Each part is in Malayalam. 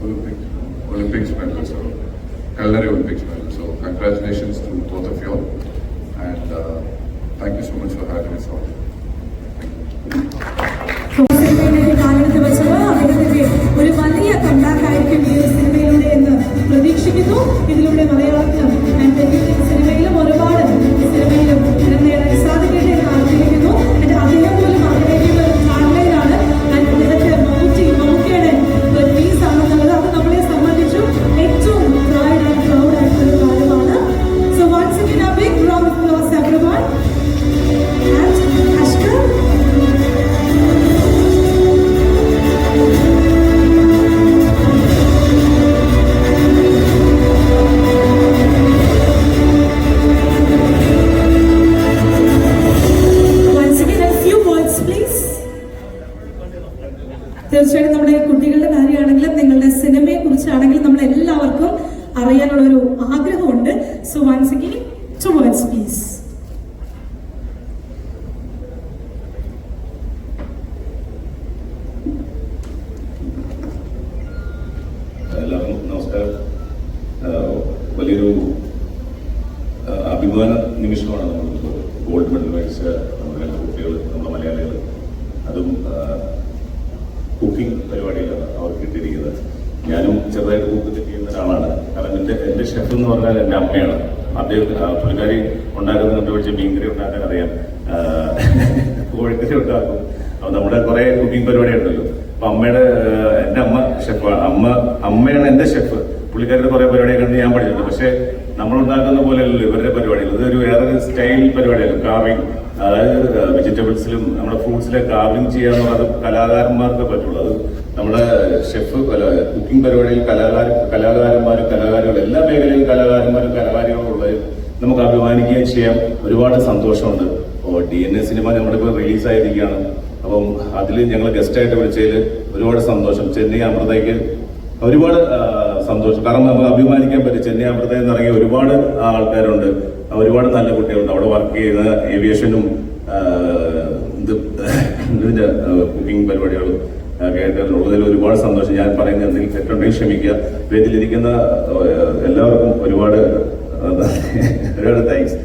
Olympic Olympics medal so കല്ലറി olympics medal so congratulations to both of you and thank you so much for having us all. സിനിമയിലേക്ക് കാലെടുത്ത് വെച്ചത് അദ്ദേഹത്തിന്റെ ഒരു വലിയ കണ്ടാക്ക് ആയിരിക്കും ഈ ഒരു സിനിമയിലൂടെ എന്ന് പ്രതീക്ഷിക്കുന്നു ഇതിലൂടെ മലയാളത്തിലും and തെലുങ്കിലും സിനിമയിലും ഒരുപാട് സിനിമയെ കുറിച്ചാണെങ്കിൽ നമ്മൾ എല്ലാവർക്കും അറിയാനുള്ള ഒരു ആഗ്രഹമുണ്ട്. So once again two words please എല്ലാവർക്കും നമസ്കാരം. വലിയൊരു അഭിമാന നമ്മുടെ മലയാളികൾ. അതും കുക്കിംഗ് പരിപാടിയിലാണ് അവർക്ക് കിട്ടിയിരിക്കുന്നത്. ഞാനും ചെറുതായിട്ട് കൂട്ടത്തിൽ ചെയ്യുന്ന ഒരാളാണ്. കാരണം എന്റെ എന്റെ ഷെഫ് എന്ന് പറഞ്ഞാൽ എന്റെ അമ്മയാണ്. അദ്ദേഹം പുള്ളിക്കാരി ഉണ്ടാക്കുന്ന കണ്ടുപിടിച്ച മീൻകറി ഉണ്ടാക്കാൻ അറിയാം. കോഴിക്കറി ഉണ്ടാക്കും. അപ്പോൾ നമ്മുടെ കുറേ കുക്കിംഗ് പരിപാടി ഉണ്ടല്ലോ അപ്പൊ അമ്മയുടെ എന്റെ അമ്മ ഷെഫാണ് അമ്മ അമ്മയാണ് എന്റെ ഷെഫ് പുള്ളിക്കാരുടെ കുറേ പരിപാടിയൊക്കെ ഞാൻ പഠിച്ചിട്ടുണ്ട്. പക്ഷേ നമ്മൾ ഉണ്ടാക്കുന്ന പോലെയല്ലല്ലോ ഇവരുടെ പരിപാടികൾ. ഇതൊരു വേറെ സ്റ്റൈൽ പരിപാടിയല്ലോ. കാർവിംഗ് അതായത് വെജിറ്റബിൾസിലും നമ്മുടെ ഫ്രൂട്ട്സിലെ കാർവിംഗ് ചെയ്യാന്നുള്ളത് കലാകാരന്മാർക്ക് പറ്റുള്ളൂ. അത് നമ്മുടെ ഷെഫ് കുക്കിംഗ് പരിപാടിയിൽ കലാകാര കലാകാരന്മാരും കലാകാരികളും എല്ലാ മേഖലയിലും കലാകാരന്മാരും കലാകാരികളും ഉള്ളത് നമുക്ക് അഭിമാനിക്കുകയും ചെയ്യാം. ഒരുപാട് സന്തോഷമുണ്ട്. അപ്പോൾ ഡി എൻ എ സിനിമ നമ്മുടെ ഇപ്പോൾ റിലീസായിരിക്കുകയാണ് അപ്പം അതിൽ ഞങ്ങൾ ഗസ്റ്റായിട്ട് വിളിച്ചതിൽ ഒരുപാട് സന്തോഷം. ചെന്നൈ അമൃതയ്ക്ക് ഒരുപാട് സന്തോഷം. കാരണം നമുക്ക് അഭിമാനിക്കാൻ പറ്റും. ചെന്നൈ അമൃതയിൽ എന്ന് ഇറങ്ങിയ ഒരുപാട് ആൾക്കാരുണ്ട്. ഒരുപാട് നല്ല കുട്ടികളുണ്ട്. അവിടെ വർക്ക് ചെയ്യുന്ന ഏവിയേഷനും ഇത് കുക്കിംഗ് പരിപാടികളും കേട്ടുള്ളതിൽ ഒരുപാട് സന്തോഷം. ഞാൻ പറയുന്ന എന്തെങ്കിലും ക്ഷമിക്കുക. വേദിയിലിരിക്കുന്ന എല്ലാവർക്കും ഒരുപാട് ഒരുപാട് താങ്ക്സ്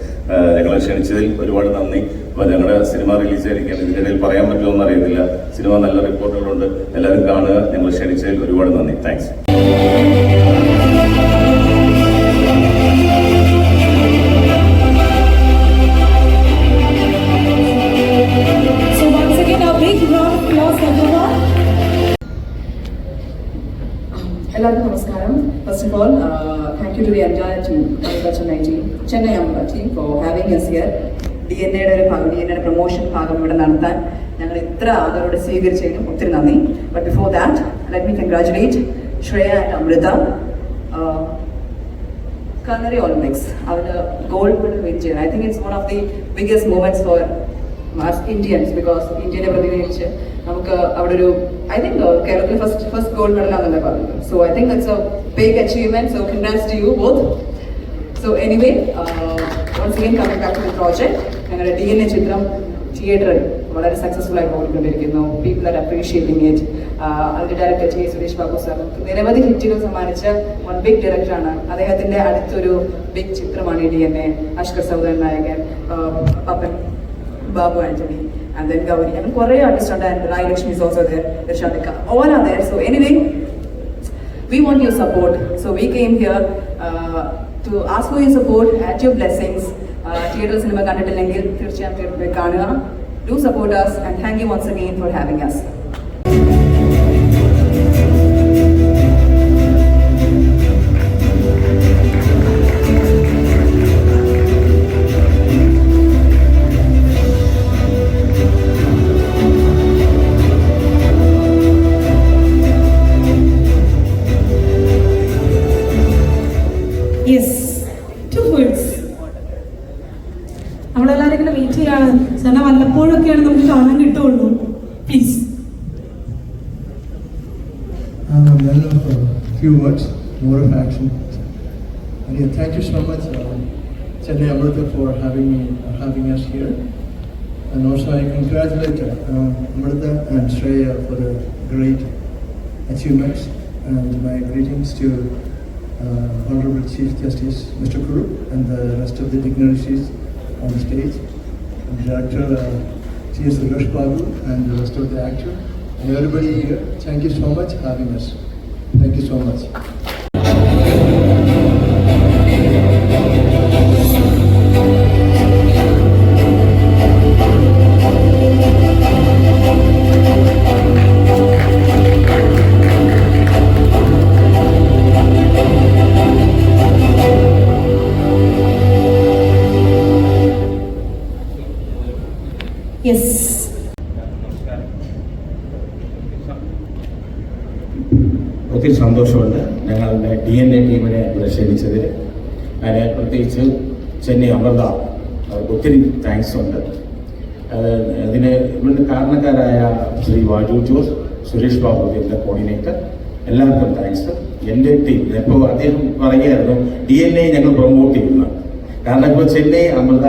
ഞങ്ങളെ ക്ഷണിച്ചതിൽ ഒരുപാട് നന്ദി. അപ്പൊ ഞങ്ങളുടെ സിനിമ റിലീസ് ആയിരിക്കാൻ ഇതിന്റെ ഇടയിൽ പറയാൻ പറ്റുമോ എന്ന് അറിയത്തില്ല. സിനിമ നല്ല റിപ്പോർട്ടുകളുണ്ട് എല്ലാവരും കാണുക. ഞങ്ങൾ ക്ഷണിച്ചതിൽ ഒരുപാട് നന്ദി. താങ്ക്സ് ചെന്നൈ അമ്പ team for having us here D N എയുടെ ഒരു ഭാഗം ഡി എൻ എയുടെ പ്രൊമോഷൻ ഭാഗം ഇവിടെ നടത്താൻ ഞങ്ങൾ ഇത്ര ആദരോടെ സ്വീകരിച്ചതിനും ഒത്തിരി നന്ദി. But before that let me congratulate Shreya and Amritha കന്നറി Olympics അവർ ഗോൾഡ് മെഡൽ വിൻ ചെയ്യണം. I think it's one of the biggest movements for Indians because ഇന്ത്യനെ പ്രതിനിധീകരിച്ച് നമുക്ക് അവിടെ ഒരു ഐ തിങ്ക് കേരളത്തിൽ ഫസ്റ്റ് ഫസ്റ്റ് ഗോൾഡ് മെഡൽ ആണെന്നല്ലേ പറഞ്ഞത്. So I think it's a big achievement so congrats to you both so anyway once again coming back to the project ഞങ്ങളുടെ ഡി എൻ എ ചിത്രം തിയേറ്ററിൽ വളരെ സക്സസ്ഫുൾ ആയി പോയിക്കൊണ്ടിരിക്കുന്നു. പീപ്പിൾ ആർ അപ്രീഷിയേറ്റിംഗ് ഇറ്റ് അതിന്റെ director J Suresh Babu sir നിരവധി ഹിറ്റുകൾ സമ്മാനിച്ച വൺ ബിഗ് ഡയറക്ടറാണ് അദ്ദേഹത്തിന്റെ അടുത്തൊരു ബിഗ് ചിത്രമാണ് D N A Ashkar Saudan നായകൻ പപ്പൻ ബാബു ആന്റണി ആൻഡ് ദെൻ ഗൗരി അങ്ങനെ കുറേ ആർട്ടിസ്റ്റ് ഉണ്ട് and Rai Lakshmi so so ദർശാദിക്ക all are there so anyway we want your support so we came So we came here uh, to ask for your support, at your blessings. Theatre cinema കണ്ടിട്ടില്ലെങ്കിൽ തീർച്ചയായും തിയേറ്ററിൽ കാണുക do support us and thank you once again for having us. Words, more of action. Again, thank you so much, uh, Chennai Amrita, for having me, uh, having us here. And also, I congratulate uh, Amrita and Shreya for the great achievements. And my greetings to uh, Honorable Chief Justice Mr. Kuru and the rest of the dignitaries on the stage, and Director uh, T.S. Suresh Babu, and the rest of the actors. And everybody here, thank you so much for having us. Thank you so much. പ്രത്യേകിച്ച് ചെന്നൈ അമൃത അവർക്ക് ഒത്തിരി താങ്ക്സ് ഉണ്ട്. അതിന് ഇവരുടെ കാരണക്കാരായ ശ്രീ വാജു ജോസ് സുരേഷ് ബാബു ഇതിന്റെ കോർഡിനേറ്റർ എല്ലാവർക്കും താങ്ക്സ് എന്റെ ടീം ഇപ്പോൾ അദ്ദേഹം പറയുകയായിരുന്നു ഡി എൻ എ ഞങ്ങൾ പ്രൊമോട്ട് ചെയ്യുന്നു. കാരണം ഇപ്പോൾ ചെന്നൈ അമൃത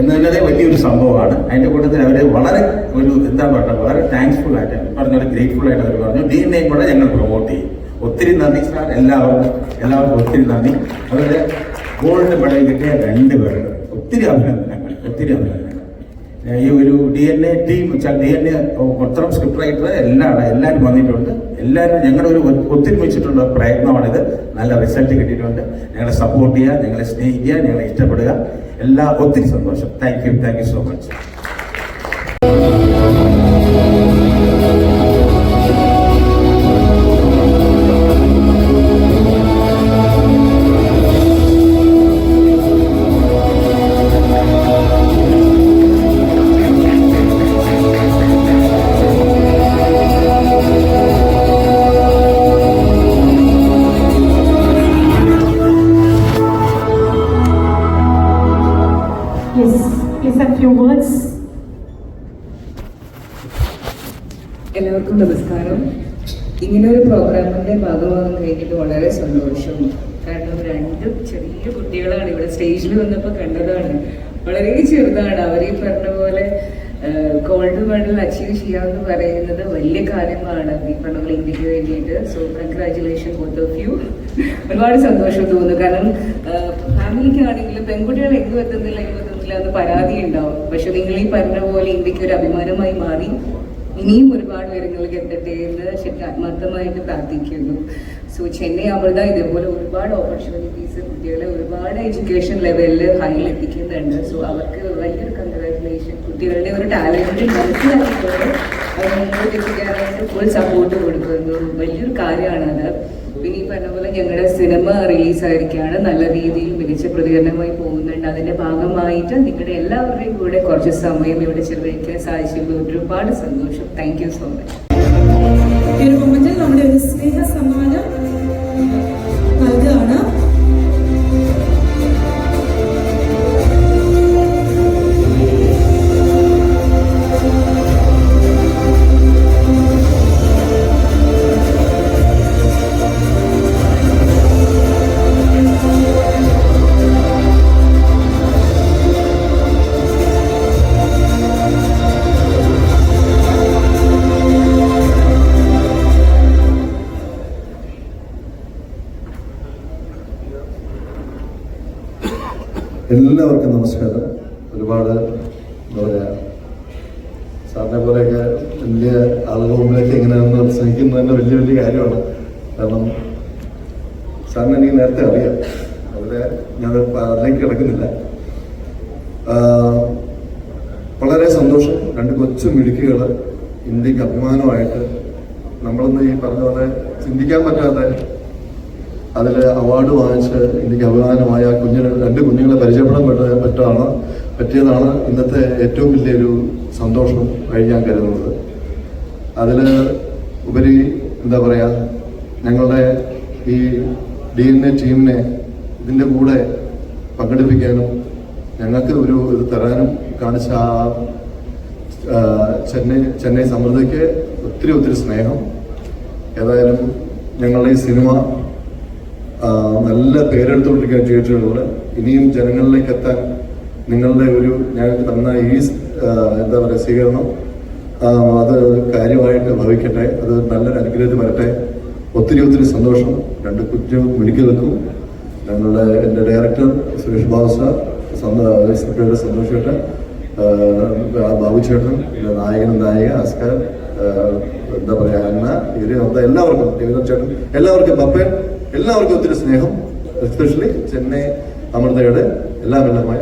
എന്ന് തന്നെ വലിയൊരു സംഭവമാണ്. അതിന്റെ കൂട്ടത്തിൽ അവർ വളരെ ഒരു എന്താ പറയുക വളരെ താങ്ക്സ്ഫുൾ ആയിട്ട് പറഞ്ഞ ഗ്രേറ്റ്ഫുൾ ആയിട്ട് അവർ പറഞ്ഞു ഡി എൻ എയും കൂടെ ഞങ്ങൾ പ്രൊമോട്ട് ചെയ്യും. ഒത്തിരി നന്ദി സാർ എല്ലാവർക്കും എല്ലാവർക്കും ഒത്തിരി നന്ദി. അതുപോലെ ഗോൾഡ് മെഡൽ കിട്ടിയ രണ്ട് പേരുണ്ട് ഒത്തിരി അഭിനന്ദനങ്ങൾ ഒത്തിരി അഭിനന്ദനങ്ങൾ. ഈ ഒരു D N A team D N A മൊത്തം സ്ക്രിപ്റ്റ് റൈറ്റർ എല്ലാം എല്ലാവരും വന്നിട്ടുണ്ട്. എല്ലാവരും ഞങ്ങളുടെ ഒരു ഒത്തൊരുമിച്ചിട്ടുള്ള പ്രയത്നമാണിത്. നല്ല റിസൾട്ട് കിട്ടിയിട്ടുണ്ട്. ഞങ്ങളെ സപ്പോർട്ട് ചെയ്യുക ഞങ്ങളെ സ്നേഹിക്കുക ഞങ്ങളെ ഇഷ്ടപ്പെടുക. എല്ലാ ഒത്തിരി സന്തോഷം. Thank you thank you so much കഴിഞ്ഞിട്ട് വളരെ സന്തോഷം കാരണം രണ്ടും ചെറിയ കുട്ടികളാണ്. ഇവിടെ സ്റ്റേജിൽ വന്നപ്പോൾ കണ്ടതാണ്. വളരെ ചെറുതാണ്. അവർ ഈ പറഞ്ഞ പോലെ ഗോൾഡ് മെഡൽ അച്ചീവ് ചെയ്യാന്ന് പറയുന്നത് വലിയ കാര്യമാണ്. ഈ പറഞ്ഞ പോലെ ഇന്ത്യയ്ക്ക് വേണ്ടിയിട്ട്. So congratulation both of you ഒരുപാട് സന്തോഷം തോന്നുന്നു. കാരണം ഫാമിലിക്കാണെങ്കിലും പെൺകുട്ടികൾ എങ്ങ് എത്തുന്നില്ല എങ്ങ് എത്തുന്നില്ല എന്ന് പരാതി ഉണ്ടാവും. പക്ഷെ നിങ്ങൾ ഈ പറഞ്ഞ പോലെ ഇന്ത്യയ്ക്ക് ഒരു അഭിമാനമായി മാറി. ഇനിയും ഒരുപാട് ഉയരങ്ങളിലേക്ക് എത്തട്ടെ എന്ന് ശരി ആത്മാർത്ഥമായിട്ട് പ്രാർത്ഥിക്കുന്നു. സോ ചെന്നൈ അമൃത ഇതേപോലെ ഒരുപാട് ഓപ്പർച്യൂണിറ്റീസ് കുട്ടികളെ ഒരുപാട് എഡ്യൂക്കേഷൻ ലെവലിൽ ഹൈയിൽ എത്തിക്കുന്നുണ്ട്. സോ അവർക്ക് വലിയൊരു കൺഗ്രാറ്റുലേഷൻ കുട്ടികളുടെ ഒരു ടാലന്റ് മനസ്സിലാക്കിക്കൊണ്ട് അത് എത്തിക്കാനായിട്ട് ഫുൾ സപ്പോർട്ട് കൊടുക്കുന്നു. വലിയൊരു കാര്യമാണത് പിന്നെ ഈ പറഞ്ഞ പോലെ ഞങ്ങളുടെ സിനിമ റിലീസായിരിക്കുകയാണ് നല്ല രീതിയിൽ മികച്ച പ്രതികരണമായി പോകുന്നുണ്ട്. അതിന്റെ ഭാഗമായിട്ട് നിങ്ങളുടെ എല്ലാവരുടെയും കൂടെ കുറച്ച് സമയം ഇവിടെ ചെലവഴിക്കാൻ സാധിച്ചതിൽ ഒരുപാട് സന്തോഷം. താങ്ക് യു സോ മച്ച് നമ്മുടെ ഒരു സ്നേഹ സമ്മാനം എല്ലാവർക്കും നമസ്കാരം. ഒരുപാട് എന്താ പറയുക സാറിനെ പോലെയൊക്കെ വലിയ ആളുകൾ മുമ്പിലേക്ക് എങ്ങനെയാണെന്ന് സ്നേഹിക്കുന്നത് തന്നെ വലിയ വലിയ കാര്യമാണ്. കാരണം സാറിനെ എനിക്ക് നേരത്തെ അറിയാം. അതിലെ ഞാൻ അതിലേക്ക് കിടക്കുന്നില്ല. വളരെ സന്തോഷം. രണ്ട് കൊച്ചു മിടുക്കുകൾ ഇന്ത്യയ്ക്ക് അഭിമാനമായിട്ട് നമ്മളൊന്ന് ഈ പറഞ്ഞ പോലെ ചിന്തിക്കാൻ പറ്റാത്ത അതിൽ അവാർഡ് വാങ്ങിച്ച് എനിക്ക് അഭിമാനമായ കുഞ്ഞുങ്ങൾ രണ്ട് കുഞ്ഞുങ്ങളെ പരിചയപ്പെടാൻ പറ്റ പറ്റാണ് പറ്റിയതാണ് ഇന്നത്തെ ഏറ്റവും വലിയൊരു സന്തോഷം ആയി ഞാൻ കരുതുന്നത്. അതിൽ ഉപരി എന്താ പറയുക ഞങ്ങളുടെ ഈ ഡി എൻ എ ടീമിനെ ഇതിന്റെ കൂടെ പങ്കെടുപ്പിക്കാനും ഞങ്ങൾക്ക് ഒരു ഇത് തരാനും കാണിച്ച ആ ചെന്നൈ ചെന്നൈ സമൃദ്ധിക്ക് ഒത്തിരി ഒത്തിരി സ്നേഹം. ഏതായാലും ഞങ്ങളുടെ ഈ സിനിമ നല്ല പേരെടുത്തുകൊണ്ടിരിക്കുന്ന തിയേറ്ററുകളിലൂടെ ഇനിയും ജനങ്ങളിലേക്ക് എത്താൻ നിങ്ങളുടെ ഒരു ഞങ്ങൾക്ക് തന്ന ഈ എന്താ പറയുക സ്വീകരണം അത് കാര്യമായിട്ട് ഭവിക്കട്ടെ. അത് നല്ലൊരു അനുഗ്രഹത്തിൽ വരട്ടെ. ഒത്തിരി ഒത്തിരി സന്തോഷം. രണ്ട് കുറ്റു നിൽക്കും. ഞങ്ങളുടെ എന്റെ ഡയറക്ടർ സുരേഷ് ബാബു സാർ സന്തോഷ് ആ, ബാബു ചേട്ടൻ നായകനും നായക അസ്കർ എന്താ പറയുക അന്ന ഇവർ എല്ലാവർക്കും രവീന്ദ്രൻ ചേട്ടൻ എല്ലാവർക്കും പപ്പൻ എല്ലാവർക്കും ഒത്തിരി സ്നേഹം എസ്പെഷ്യലി ചെന്നൈ അമൃതയുടെ എല്ലാം എല്ലാമായ